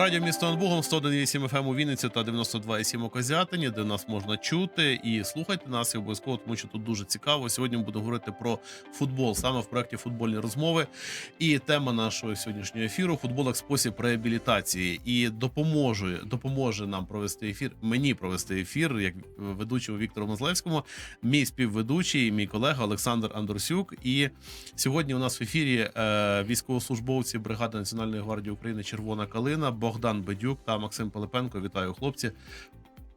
Радіо місто над Богом 101,7 FM у Вінниці та 92,7 у Козятині, де нас можна чути і слухайте нас і обов'язково, тому що тут дуже цікаво. Сьогодні ми будемо говорити про футбол саме в проєкті футбольні розмови. І тема нашого сьогоднішнього ефіру футбол як спосіб реабілітації. І допоможе, допоможе нам провести ефір. Мені провести ефір як ведучому Віктору Мозлевському, мій співведучий, мій колега Олександр Андорсюк. І сьогодні у нас в ефірі е, військовослужбовці бригади Національної гвардії України Червона калина Богдан Бедюк та Максим Пилипенко. Вітаю, хлопці.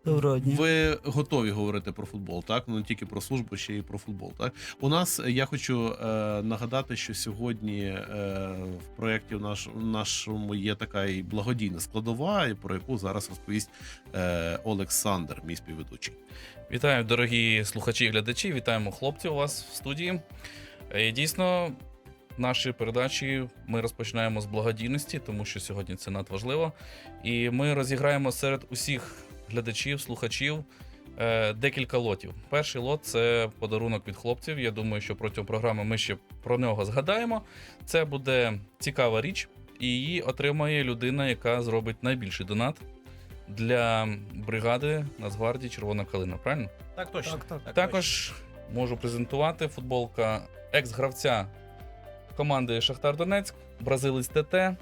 Доброго дня. Ви готові говорити про футбол, так? Ну не тільки про службу, ще й про футбол. Так у нас я хочу е, нагадати, що сьогодні е, в проєкті наш, нашому є така і благодійна складова, і про яку зараз розповість е, Олександр, мій співведучий. Вітаю, дорогі слухачі і глядачі. Вітаємо хлопців у вас в студії. Е, Дійсно, наші передачі ми розпочинаємо з благодійності, тому що сьогодні це надважливо. І ми розіграємо серед усіх глядачів, слухачів е, декілька лотів. Перший лот це подарунок від хлопців. Я думаю, що протягом програми ми ще про нього згадаємо. Це буде цікава річ, і її отримає людина, яка зробить найбільший донат для бригади Нацгвардії Червона калина. Правильно? Так, точно. Так, так. Також можу презентувати футболка екс-гравця команди Шахтар Донецьк, бразилець ТТ. е,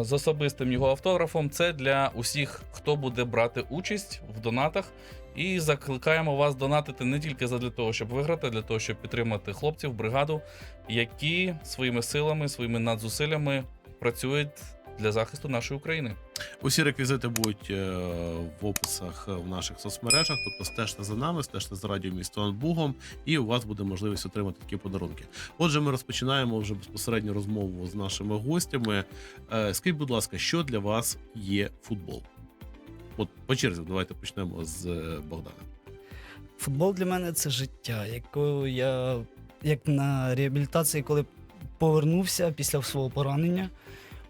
З особистим його автографом. Це для усіх, хто буде брати участь в донатах. І закликаємо вас донатити не тільки для того, щоб виграти, а для того, щоб підтримати хлопців, бригаду, які своїми силами, своїми надзусиллями працюють для захисту нашої України. Усі реквізити будуть е, в описах е, в наших соцмережах. Тобто стежте за нами, стежте за радіо місто над Бугом, і у вас буде можливість отримати такі подарунки. Отже, ми розпочинаємо вже безпосередньо розмову з нашими гостями. Е, Скажіть, будь ласка, що для вас є футбол? От по черзі, давайте почнемо з Богдана. Футбол для мене це життя, яку я як на реабілітації, коли повернувся після свого поранення.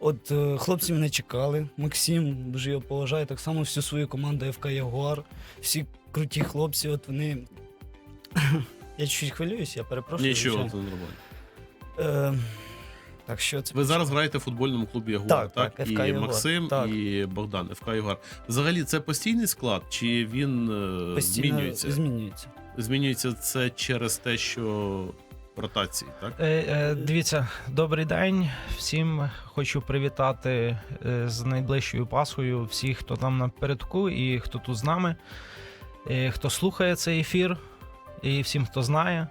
От е, хлопці мене чекали. Максим, дуже його поважаю, так само всю свою команду ФК Ягуар. Всі круті хлопці, от вони. я чуть хвилююсь, я перепрошую. Нічого, це звичайно. нормально. Е, так що це Ви зараз граєте в футбольному клубі Ягуар, Так, так? так, і ФК «Ягуар», Максим, так. і Богдан, ФК Ягуар. Взагалі, це постійний склад, чи він е, постійно змінюється? змінюється. Змінюється це через те, що ротації, так? Е, е, дивіться, добрий день. Всім хочу привітати е, з найближчою Пасхою всіх, хто там напередку і хто тут з нами, і хто слухає цей ефір, і всім, хто знає.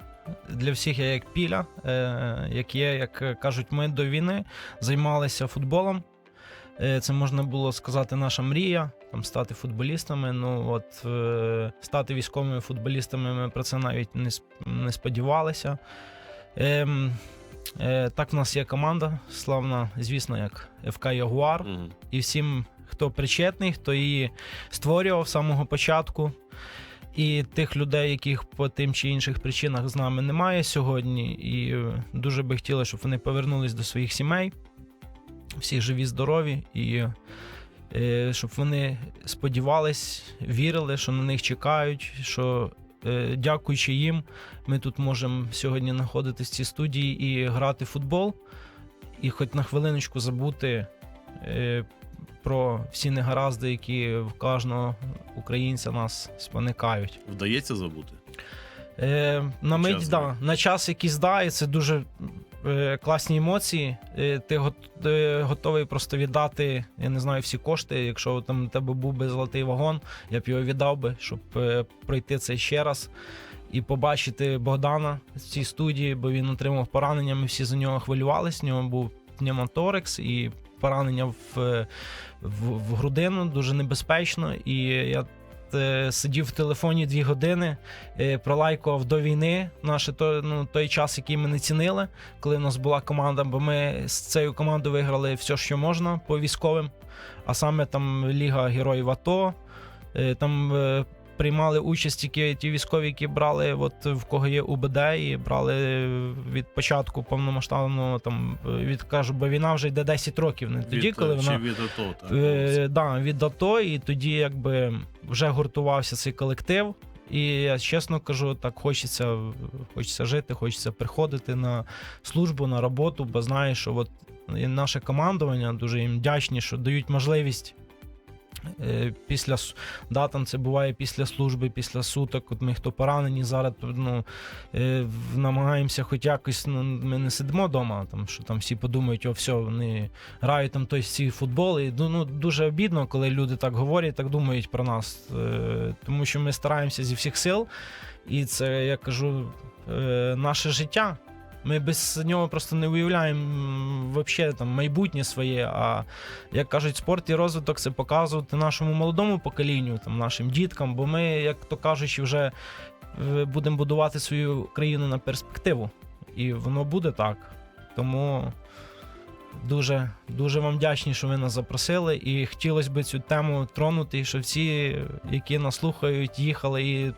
Для всіх я як піля, е, як є, як кажуть, ми до війни займалися футболом. Е, Це можна було сказати наша мрія, там стати футболістами. Ну от е, стати військовими футболістами ми про це навіть не, не сподівалися. Ем, е, так, в нас є команда славна, звісно, як ФК Ягуар. Мгм. І всім, хто причетний, хто її створював з самого початку. І тих людей, яких по тим чи інших причинах з нами немає сьогодні. І е, дуже би хотіли, щоб вони повернулись до своїх сімей, всі живі, здорові, і е, щоб вони сподівались, вірили, що на них чекають, що е, дякуючи їм, ми тут можемо сьогодні знаходитись в цій студії і грати в футбол, і хоч на хвилиночку забути е, про всі негаразди, які в кожного українця нас споникають. Вдається забути. Е, на мить, час, да, на час якийсь да, і це дуже класні емоції. Е, ти е, готовий просто віддати, я не знаю, всі кошти. Якщо там у тебе був би золотий вагон, я б його віддав би, щоб е, пройти це ще раз. І побачити Богдана в цій студії, бо він отримав поранення. Ми всі за нього хвилювалися. В нього був пневмоторекс і поранення в, е, в, в грудину дуже небезпечно. І я е, сидів в телефоні дві години, е, пролайкував до війни наш той, ну, той час, який ми не цінили, коли в нас була команда, бо ми з цією командою виграли все, що можна по військовим, а саме там Ліга Героїв АТО. е, Там е, приймали участь тільки ті військові, які брали, от в кого є УБД, і брали від початку повномасштабного там від кажу, бо війна вже йде 10 років. Не тоді, від, коли е, вона від АТО, так? Е, да, від АТО, і тоді якби вже гуртувався цей колектив. І я чесно кажу, так хочеться, хочеться жити, хочеться приходити на службу, на роботу, бо знаєш, що от наше командування. Дуже їм вдячні, що дають можливість. Е, Після да, там це буває після служби, після суток. От ми хто поранені зараз, ну, е, намагаємося хоч якось. Ну, ми не сидимо вдома, там, що там всі подумають, о, все, вони грають там той всі футбол. І, ну, ну, дуже обідно, коли люди так говорять, так думають про нас. Е, тому що ми стараємося зі всіх сил, і це, я кажу, наше життя. Ми без нього просто не уявляємо взагалі там майбутнє своє. А як кажуть, спорт і розвиток це показувати нашому молодому поколінню, там, нашим діткам, бо ми, як то кажучи, вже е, будемо будувати свою країну на перспективу. І воно буде так. Тому дуже, дуже вам вдячні, що ви нас запросили. І хотілося б цю тему тронути, і що всі, які нас слухають, їхали і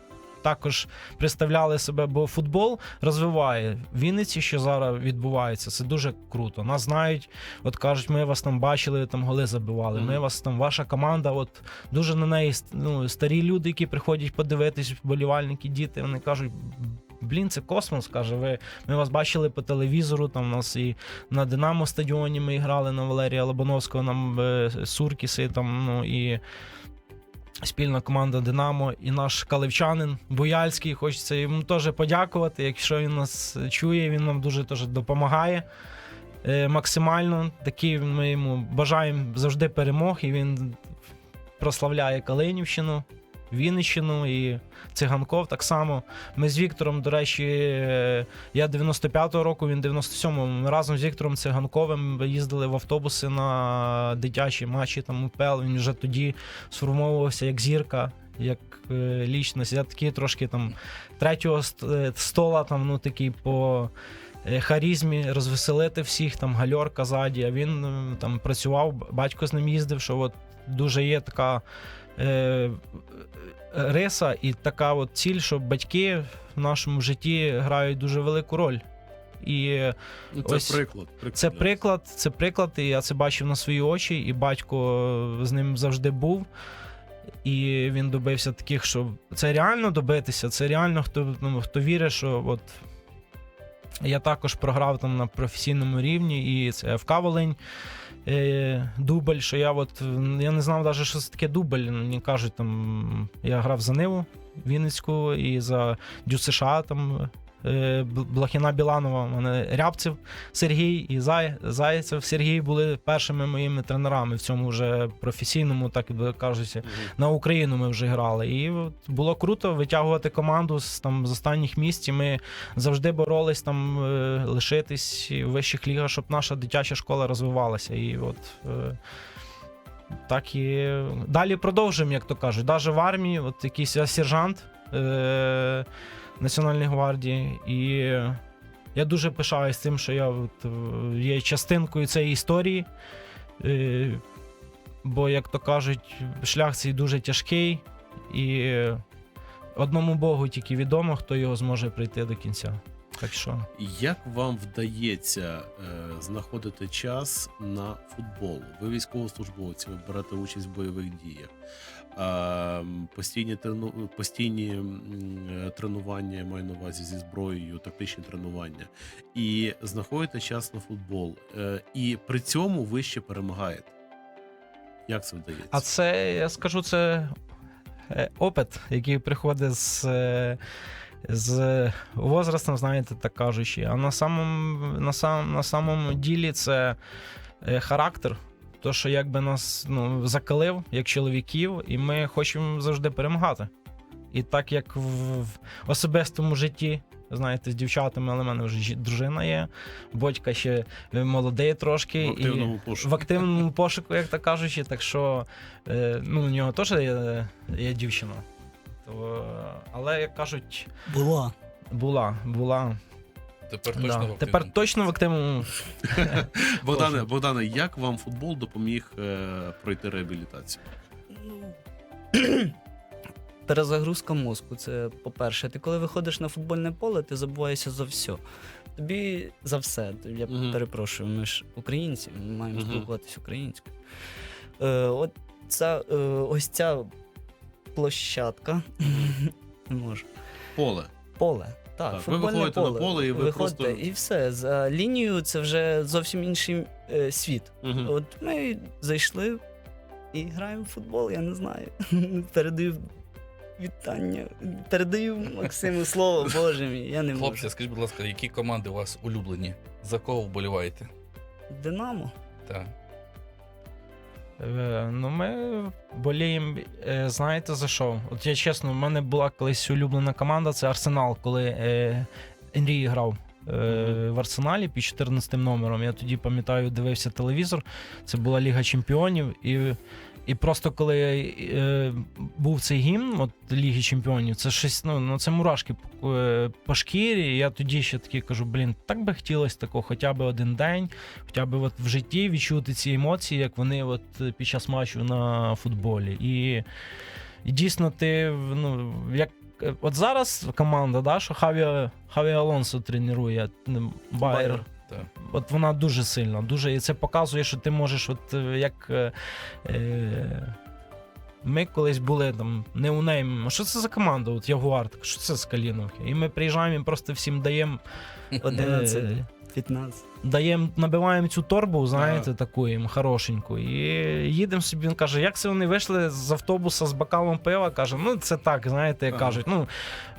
також представляли себе, бо футбол розвиває в Вінниці, що зараз відбувається. Це дуже круто. Нас знають, от кажуть, ми вас там бачили, там голи забивали. Ми вас там, ваша команда, от дуже на неї ну, старі люди, які приходять подивитись, вболівальники, діти, вони кажуть. Блін, це космос, каже. Ви ми вас бачили по телевізору. Там у нас і на Динамо стадіоні ми грали на Валерія Лобановського, нам е, Суркіси, там, ну і спільна команда Динамо, і наш каливчанин Бояльський. Хочеться йому теж подякувати. Якщо він нас чує, він нам дуже теж допомагає. е, Максимально Такі ми йому бажаємо завжди перемог, і він прославляє Калинівщину, Вінниччину і Циганков так само. Ми з Віктором, до речі, е, я 95-го року, він 97-го. Ми разом з Віктором Циганковим їздили в автобуси на дитячі матчі там УПЛ. Він вже тоді сформовувався як зірка. Як е, лічність, я такий трошки там третього е, стола, там ну такий по е, харізмі розвеселити всіх, там гальорка ззаді. А він там працював, батько з ним їздив, що от дуже є така е, риса і така от ціль, що батьки в нашому житті грають дуже велику роль. І Ну, Це Ось приклад. приклад. це приклад, це приклад, і я це бачив на свої очі, і батько з ним завжди був. І він добився таких, що це реально добитися, це реально хто, ну, хто вірить, що от я також програв там на професійному рівні, і це ФК Волинь. Е, дубль, що я от я не знав навіть, що це таке дубль. Мені кажуть, там я грав за Ниву Вінницьку і за Дю США там е, Блохіна Біланова, мене Рябцев Сергій і Зай, Зайцев Сергій були першими моїми тренерами в цьому вже професійному, так би Мгм. на Україну ми вже грали. І було круто витягувати команду з там з останніх місць. І ми завжди боролись там е, лишитись в вищих лігах, щоб наша дитяча школа розвивалася. І от е, так і далі продовжуємо, як то кажуть. Навіть в армії, от якийсь сержант е, Національної гвардії. І я дуже пишаюсь тим, що я от, е, є частинкою цієї історії. Е, Бо, як то кажуть, шлях цей дуже тяжкий, і одному Богу тільки відомо, хто його зможе прийти до кінця. Так що Як вам вдається е, знаходити час на футбол? Ви військовослужбовці, ви берете участь в бойових діях. Е, постійні, трену, постійні е, тренування, я маю на увазі зі зброєю, тактичні тренування. І знаходите час на футбол. Е, і при цьому ви ще перемагаєте. Як це вдається? А це, я скажу, це е, опит, який приходить з, з возрастом, знаєте, так кажучи. А на самому, на сам, на самому ділі це характер. То, що якби нас ну, закалив як чоловіків, і ми хочемо завжди перемагати. І так як в, в особистому житті, знаєте, з дівчатами, але в мене вже дружина є, батька ще е, молодий трошки. в і активному пошуку. в активному пошуку, як так кажучи, так що е, ну, у нього теж є, є дівчина. То, але, як кажуть, Була. була, була. Тепер точно Да. в активному. Тепер точно в активному. Богдане, Богдане, як вам футбол допоміг е, пройти реабілітацію? Ну, Перезагрузка мозку. Це по-перше, ти коли виходиш на футбольне поле, ти забуваєшся за все. Тобі за все. Я Мгм. перепрошую, ми ж українці, ми маємо Мгм. спілкуватися українською. Е, от ця, е, ось ця площадка. Не можу. Поле. Поле. Так, Так, ви виходите на поле, поле і ви виходите, просто- і все. За лінією це вже зовсім інший е, світ. Мгм. От ми зайшли і граємо в футбол, я не знаю. Передаю вітання. Передаю Максиму слово, боже мій, я не можу. Хлопці, скажіть, будь ласка, які команди у вас улюблені? За кого вболіваєте? Динамо. Так. Е, Ну, ми боліємо, е, знаєте за що? От я чесно, в мене була колись улюблена команда, це Арсенал, коли е, Енрій грав. В Арсеналі під 14 номером. Я тоді пам'ятаю, дивився телевізор. Це була Ліга Чемпіонів. І, і просто коли е, був цей гімн от Ліги Чемпіонів, це щось, ну, ну це мурашки по, е, шкірі. І я тоді ще таки кажу: блін, так би хотілося такого хоча б один день, хоча б от в житті відчути ці емоції, як вони от під час матчу на футболі. І, і дійсно, ти ну, як. е, От зараз команда, да, що Хаві, Хаві Алонсо тренує Байер. Так. От вона дуже сильна, дуже, і це показує, що ти можеш, от е, як. Е, е, ми колись були там не у неї. Що це за команда? От Ягуар, так що це з Каліновки? І ми приїжджаємо і просто всім даємо 11, е, 15. даємо, набиваємо цю торбу, знаєте, таку їм хорошеньку. І їдемо собі. Він каже, як це вони вийшли з автобуса з бокалом пива? каже, ну це так, знаєте, як Ага. кажуть. Ну,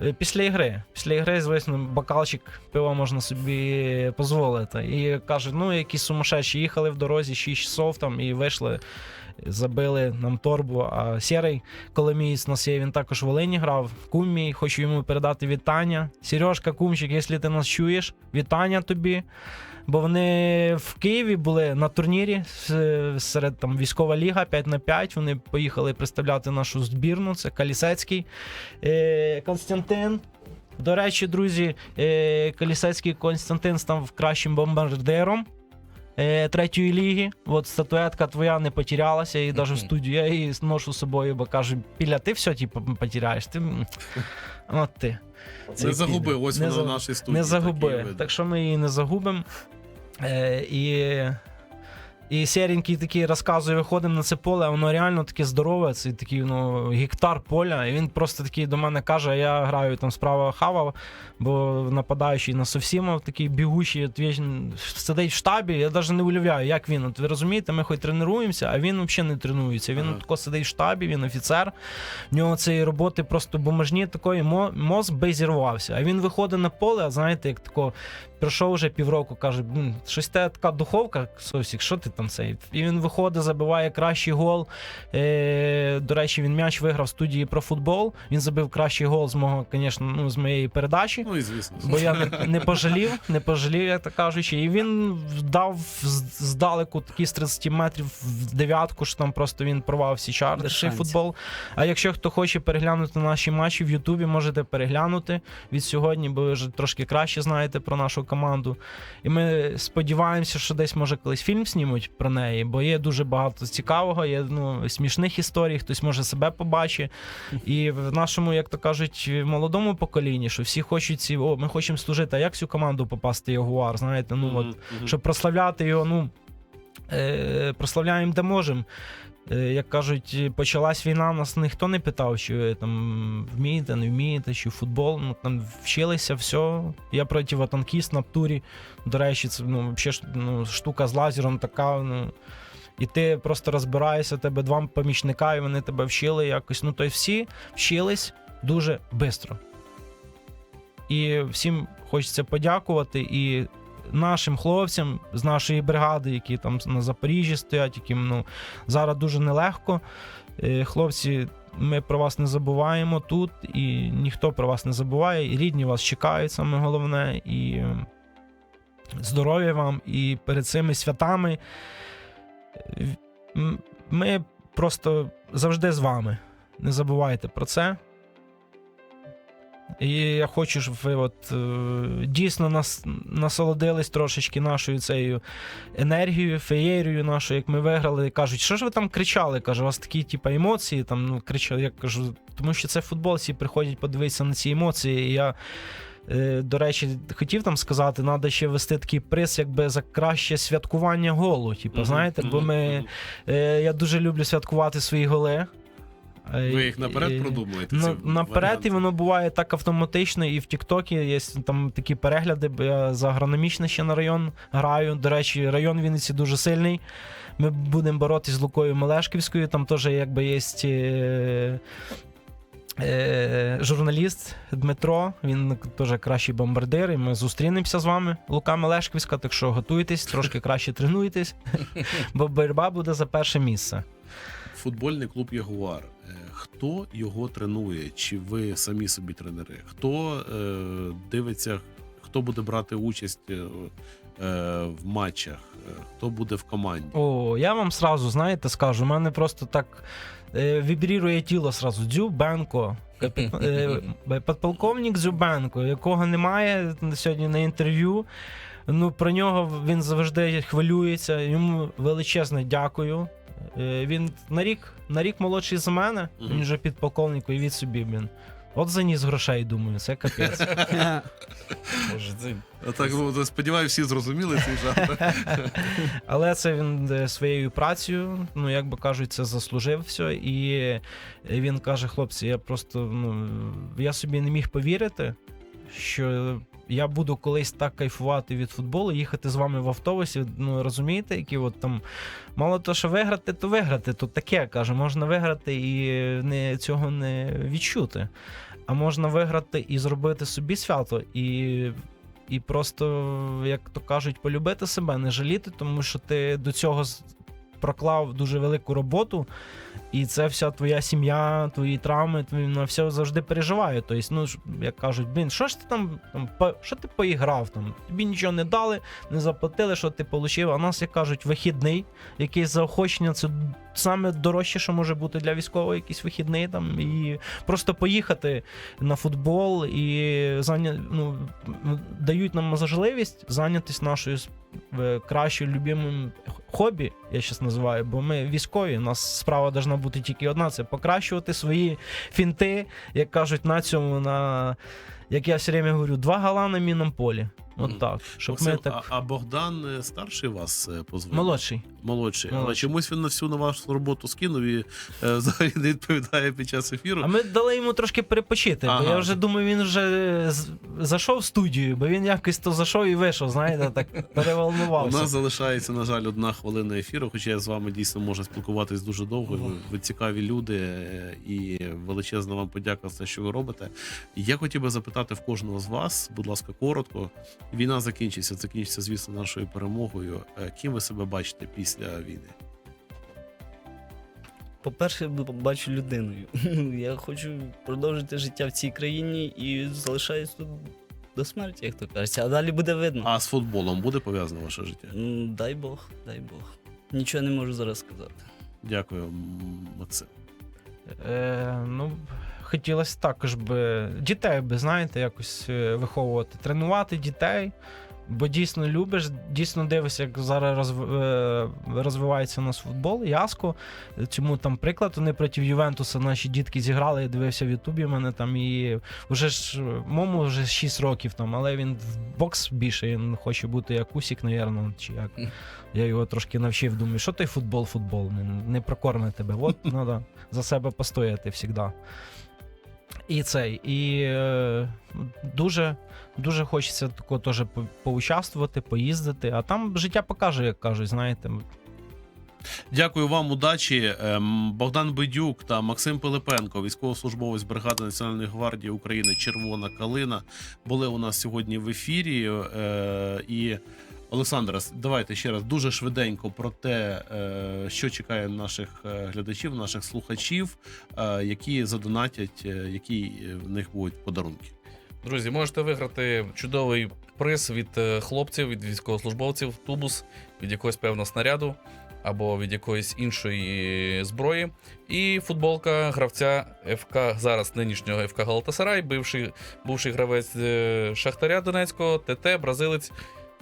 е, після ігри. Після ігри, звісно, бокалчик пива можна собі дозволити. І каже, ну якісь сумасшедші їхали в дорозі 6 часов там і вийшли. Забили нам торбу, а Сєрий Коломієць нас є, він також в Волині грав. Кум мій, хочу йому передати вітання. Сережка, кумчик, якщо ти нас чуєш, вітання тобі. Бо вони в Києві були на турнірі серед там військова ліга 5 на 5. Вони поїхали представляти нашу збірну. Це Калісецький е, Константин. До речі, друзі, е, Калісецький Константин став кращим бомбардиром. Е, Третьої ліги, от статуетка твоя не потерялася, і навіть в студію я її ношу з собою, бо кажу, Піля, ти все типу, потеряєш. Ти... От ти. Не загуби, ось вона в нашій студії. не загуби. Так що ми її не загубимо. Е, і, і серенький такий розказує, виходимо на це поле, а воно реально таке здорове, це такий ну, гектар поля. І він просто такий до мене каже: я граю там справа хава, бо нападаючий на Совсімов, такий бігучий, от він сидить в штабі. Я навіть не уявляю, як він. От ви розумієте, ми хоч тренуємося, а він взагалі не тренується. Він Ага. тако сидить в штабі, він офіцер. В нього цієї роботи просто бумажні такої мо- мозк би зірвався. А він виходить на поле, а знаєте, як тако пройшов вже півроку, каже: щось те така духовка, Совсік, що ти там цей? І він виходить, забиває кращий гол. Е, до речі, він м'яч виграв в студії про футбол. Він забив кращий гол з мого, звісно, ну, з моєї передачі. Ну і звісно. Бо я не, не пожалів, не пожалів, як так кажучи. І він дав здалеку такі з 30 метрів в дев'ятку, що там просто він порвав всі чарти, футбол. А якщо хто хоче переглянути наші матчі в Ютубі, можете переглянути від сьогодні, бо ви вже трошки краще знаєте про нашу команду. І ми сподіваємося, що десь може колись фільм знімуть про неї, бо є дуже багато цікавого, є ну, смішних історій, хтось може себе побачить. І в нашому, як то кажуть, молодому поколінні, що всі хочуть ці, о, ми хочемо служити. А як цю команду попасти Ягуар? Знаєте, ну от щоб прославляти його, ну е, прославляємо де можемо. Е, як кажуть, почалась війна, нас ніхто не питав, чи ви там вмієте, не вмієте, чи футбол. Ну там вчилися, все. Я противотанкіст на турі. До речі, це ну, взагалі ну, штука з лазером така. Ну, і ти просто розбираєшся, тебе два помічника, і вони тебе вчили якось. Ну, тобто всі вчились дуже швидко. І всім хочеться подякувати. І нашим хлопцям з нашої бригади, які там на Запоріжжі стоять, яким ну, зараз дуже нелегко. Е, Хлопці, ми про вас не забуваємо тут, і ніхто про вас не забуває. І рідні вас чекають, саме головне. І е, здоров'я вам. І перед цими святами е, ми просто завжди з вами. Не забувайте про це. І я хочу, щоб ви от, е, дійсно нас, насолодились трошечки нашою цією енергією, феєрією нашою, як ми виграли. Кажуть, що ж ви там кричали? Кажу, у вас такі типу, емоції. Там, ну, кричали. Я кажу, тому що це футбол, всі приходять подивитися на ці емоції. І я, е, до речі, хотів там сказати, треба ще вести такий приз, якби за краще святкування голу. Типу, знаєте, бо ми. Е, я дуже люблю святкувати свої голи. Ви їх наперед продумуєте? Ну, ці наперед і воно буває так автоматично, і в Тіктокі є там такі перегляди, я за агрономічний ще на район граю. До речі, район Вінниці дуже сильний. Ми будемо боротись з Лукою Мелешківською. Там теж якби є е, е, журналіст Дмитро. Він теж кращий бомбардир. І ми зустрінемося з вами, Лука Мелешківська. Так що готуйтесь, трошки краще тренуйтесь, бо боротьба буде за перше місце. Футбольний клуб Ягуар. Е, Хто його тренує? Чи ви самі собі тренери? Хто е, дивиться, хто буде брати участь е, в матчах? Хто буде в команді? О, я вам сразу, знаєте, скажу, у мене просто так вібрірує тіло сразу. Дзюбенко. капі- е, Підполковник якого немає сьогодні на інтерв'ю. Ну, про нього він завжди хвилюється. Йому величезне дякую. Е, Він на рік, на рік молодший за мене, Мгм. він вже підполковник, і від собі, блін. От заніс грошей, думаю, це капець. Боже, це Так, ну, сподіваюся, всі зрозуміли цей жарт. Але це він е, своєю працею, ну як би кажуть, це заслужив все. І він каже: хлопці, я просто ну я собі не міг повірити, що я буду колись так кайфувати від футболу, їхати з вами в автобусі. Ну розумієте, які от там мало то, що виграти, то виграти. То таке каже, можна виграти і не цього не відчути. А можна виграти і зробити собі свято, і і просто, як то кажуть, полюбити себе, не жаліти, тому що ти до цього проклав дуже велику роботу, і це вся твоя сім'я, твої травми, твої на все завжди переживає. Тобто, ну як кажуть, блін, що ж ти там, там по- що ти поіграв там? Тобі нічого не дали, не заплатили, що ти отримав. А нас, як кажуть, вихідний, якийсь заохочення, це саме дорожче, що може бути для військового, якийсь вихідний там, і просто поїхати на футбол і заня... ну, дають нам можливість зайнятися нашою е, кращою любимим хобі, я зараз називаю, бо ми військові. У нас справа повинна бути тільки одна: це покращувати свої фінти, як кажуть, на цьому, на як я все время говорю, два гала на мінному полі. От так. Щоб Максим, ми так. а, а Богдан е, старший вас е, позвонив? Молодший. Молодший. Але чомусь він на всю на вашу роботу скинув і е, взагалі не відповідає під час ефіру. А ми дали йому трошки перепочити, бо я вже думаю, він вже зайшов в студію, бо він якось то зайшов і вийшов, знаєте, так переволнувався. У нас залишається, на жаль, одна хвилина ефіру, хоча я з вами дійсно можу спілкуватись дуже довго. Ви, ви цікаві люди, е, і величезна вам подяка за те, що ви робите. Я хотів би запитати в кожного з вас, будь ласка, коротко. Війна закінчиться, закінчиться, звісно, нашою перемогою. Е, Ким ви себе бачите після війни? По-перше, б- бачу людиною. Я хочу продовжити життя в цій країні і залишаюсь тут до смерті, як то кажеться. А далі буде видно. А з футболом буде пов'язане ваше життя? Дай Бог, дай Бог. Нічого не можу зараз сказати. Дякую, Максим. Е, ну, хотілося також би дітей би, знаєте, якось е, виховувати, тренувати дітей. Бо дійсно любиш, дійсно дивишся, як зараз е, розвивається у нас футбол. Яско. Цьому там приклад. Вони проти Ювентуса наші дітки зіграли, я дивився в Ютубі. мене там і вже ж мому вже 6 років там, але він в бокс більше. Він хоче бути як Усік, навірно, чи як. Я його трошки навчив. Думаю, що той футбол, футбол, не, не прокорме тебе. От треба за себе постояти завжди. І цей, і е, дуже, дуже хочеться тако теж поучаствувати, поїздити, а там життя покаже, як кажуть, знаєте. Дякую вам, удачі. Ем, Богдан Бедюк та Максим Пилипенко, військовослужбовець бригади Національної гвардії України Червона Калина, були у нас сьогодні в ефірі. Е, І Олександра, давайте ще раз дуже швиденько про те, е, що чекає наших е, глядачів, наших слухачів, е, які задонатять, які в них будуть подарунки. Друзі, можете виграти чудовий приз від хлопців, від військовослужбовців, тубус, від якогось певного снаряду або від якоїсь іншої зброї. І футболка гравця ФК зараз нинішнього ФК Галатасарай, бивший, бувший гравець Шахтаря Донецького, ТТ, бразилець,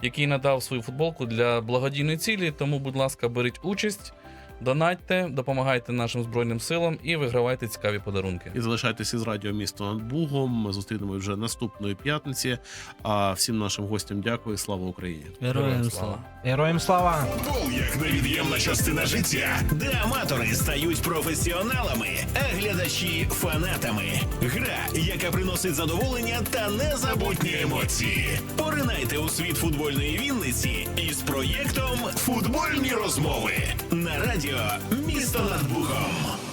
який надав свою футболку для благодійної цілі. Тому, будь ласка, беріть участь. Донатьте, допомагайте нашим збройним силам і вигравайте цікаві подарунки. І залишайтесь із радіо місто над Бугом. Ми зустрінемось вже наступної п'ятниці. А всім нашим гостям дякую. Слава Україні! Героям слава. Героям слава! Футбол як невід'ємна частина життя, де аматори стають професіоналами, а глядачі фанатами. Гра, яка приносить задоволення та незабутні емоції. Поринайте у світ футбольної Вінниці із проєктом Футбольні розмови на радіо Місто над Бухом.